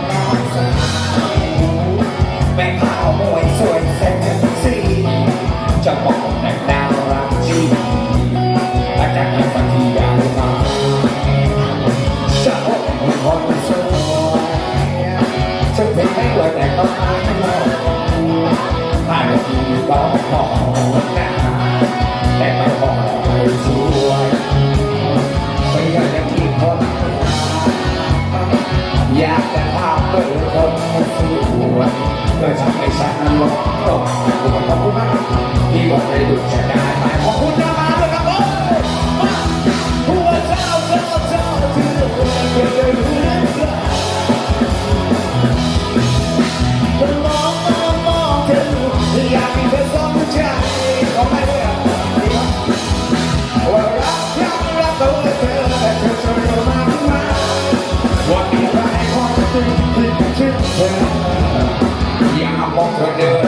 ำน้อยสาแม่ขาวมวยสวยเซ็กซี่จะบอกแต่ดาวรักจริงอาจารย์ปฏิญาณมาชอบคนสวยฉันเป็นไม่รวยแต่ก็ไม่รวยผ่านทีก็พอ ขอบคุณมากที่บอกให้ดูจะได้ไหมขอบคุณนะมาเลยครับผมมาผู้ว่าเจ้าเจ้าเจ้าที่เราเกิดเรื่องมองมองมองเธออยากให้เธอสนใจขอให้ด้วยว่ารักรักรักตัวเธอแต่เธอจะรู้มากมายว่ามีใครคนหนึ่งที่ชื่อเธออยากมองเธอเดิน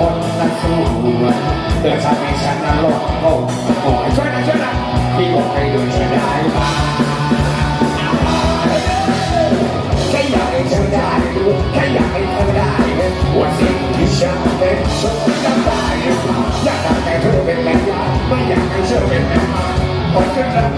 คนนั้นสู้เกิดทำให้ฉันนั้นหลงโอ้โหช่วยนะช่วยนะพี่บอกให้ดูช่วยได้บ้างแค่อยากให้เธอได้แค่อยากให้เธอได้ว่าสิ่งที่ฉันเป็นฉันจำได้อยากได้แต่เธอเป็นแม่ยาไม่อยากให้เธอเป็นแม่มาขอแค่เธอ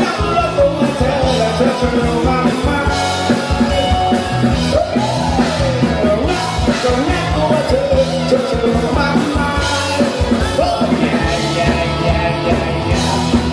Senhor.